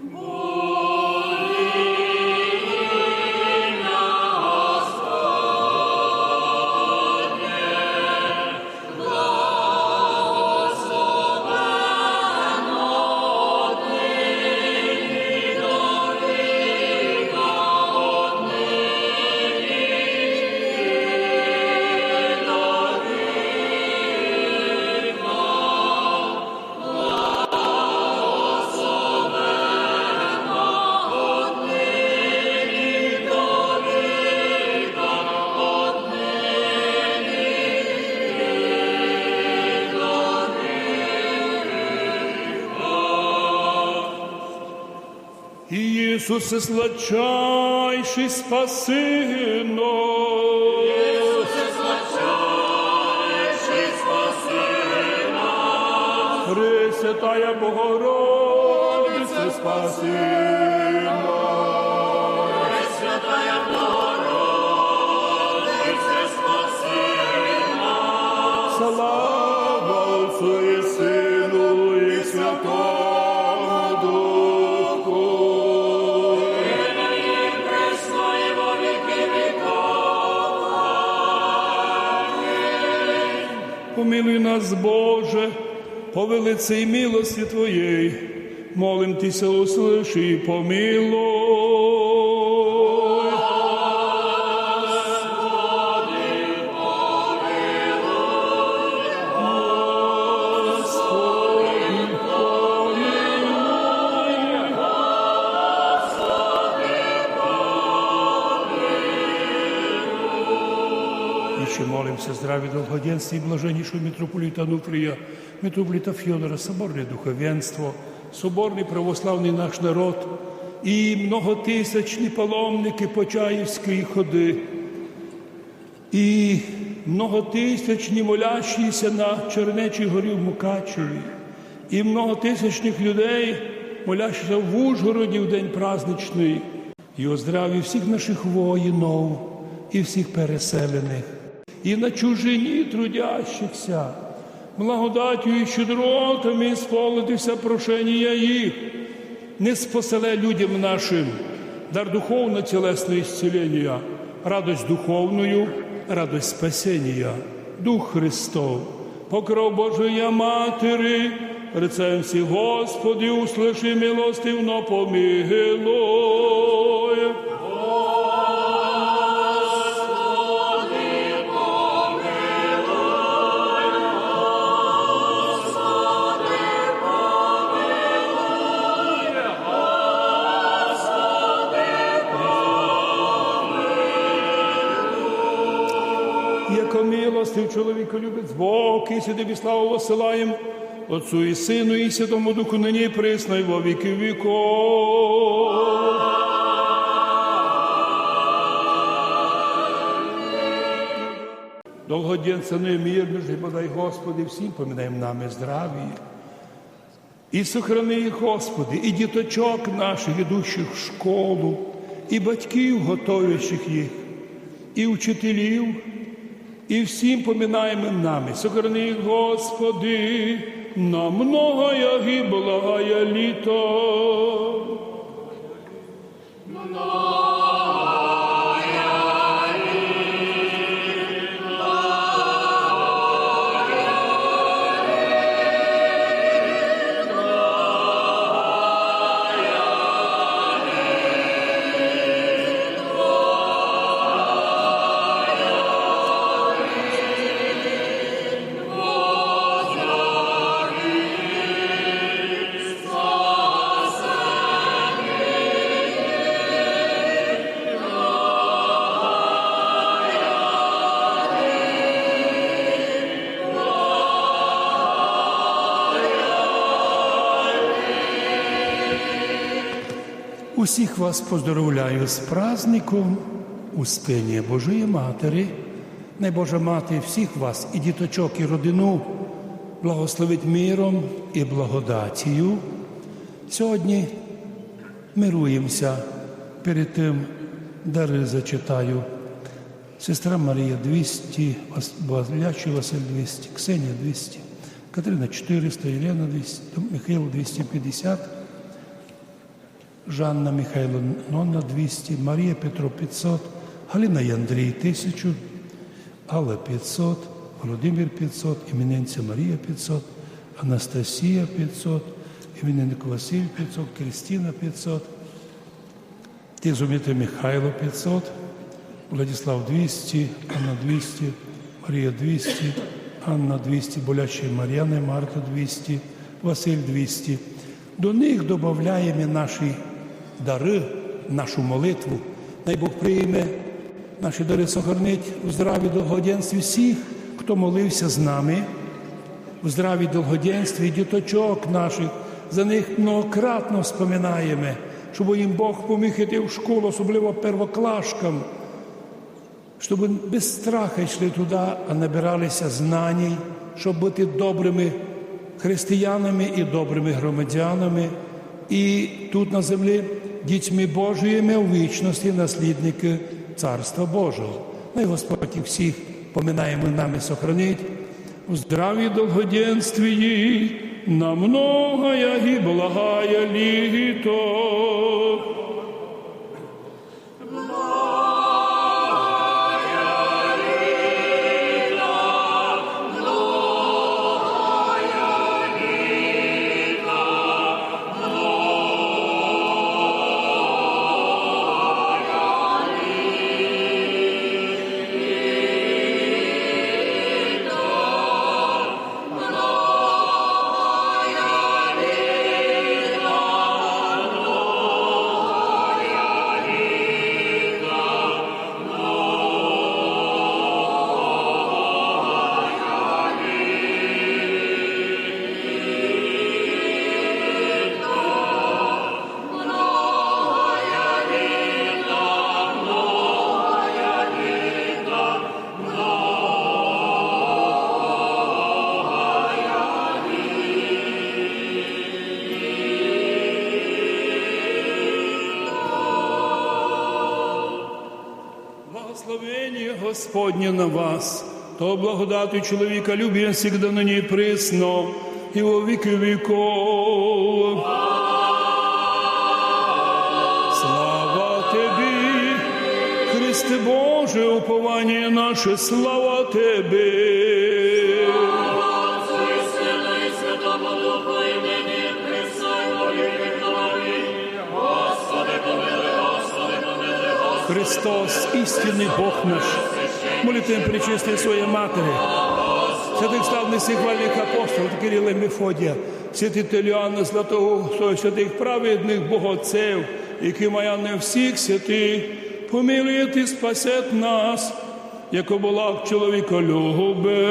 Whoa! Иисусе, сладчайший спаси нас. Пресвятая Богородице, спаси Помилуй нас, Боже, по велицій милості Твоєї, молим Тися, услиши і помилуй. Молимося здраві долгоденстві і блаженнішого митрополіта Нуфрія, митрополіта Фьодора, соборне духовенство, соборний православний наш народ і многотисячні паломники Почаївської ходи, і многотисячні молящіся на Чернечій горі в Мукачеві, і многотисячних людей, молящихся в Ужгороді в день праздничний, і о здраві всіх наших воїнів і всіх переселених, і на чужині трудящихся, благодаттю і щедротами сполитися прошення їх, не споселе людям нашим дар духовно тілесного ісцілення, радость духовною, радость спасения, Дух Христов, покров Божия Матери, Рецем всі Господи, услыши милостивно помилуй. Яко милостив чоловіка любить Бог, і сюди славу посилаєм Отцу і Сину, і Святому Духу нині і присно, і во віки віков. Довгоденця мирно ж, подай Господи, всім поминаємо нами здраві. І сохрани Господи, і діточок наших, ідущих в школу, і батьків, готуючих їх, і вчителів, і всім поминаємо нами. Сохрани Господи, на многое благое літо. Усіх вас поздоровляю з праздником Успення Божої Матері. Най Божа Мати всіх вас, і діточок, і родину благословить миром і благодатію. Сьогодні мируємося перед тим, дари зачитаю. Сестра Марія 200, Бозвячий Василь 200, Ксенія 200, Катерина 400, Єлена 200, Михайло 250, Жанна Михайло Нонна 200, Марія Петро 500, Галина і Андрій 1000, Алла 500, Володимир 500, іменинця Марія 500, Анастасія 500, іменинник Василь 500, Кристина 500, Тизомітр Михайло 500, Владислав 200, Анна 200, Марія 200, Анна 200, Боляча Мар'яна і Марта 200, Василь 200. До них додаємо наші дари, нашу молитву. Най Бог прийме наші дари сохранить у здраві довгоденстві всіх, хто молився з нами, у здраві довгоденстві діточок наших. За них многократно споминаємо, щоб їм Бог поміг іти в школу, особливо первоклашкам, щоб без страха йшли туди, а набиралися знань, щоб бути добрими християнами і добрими громадянами, і тут на землі дітьми Божими у вічності наслідники Царства Божого. Най Господь їх всіх поминаємо нами сохранить. У здраві довгоденстві на многое і благая літо. Господне на вас, то благодати чоловіка любі всегда на ній присно і во віки віков. Слава Тобі, Христе Боже, уповання наше, слава Тебе. Христос, істинний Бог наш, молитвим причисти своєї Матері, святих славних всіх вальних апостолів, Кирила і Мефодія, святитель Іоанна Златого, святих праведних богоцев, які мая не всіх святих, помилує і спасет нас, як була чоловіколюбе.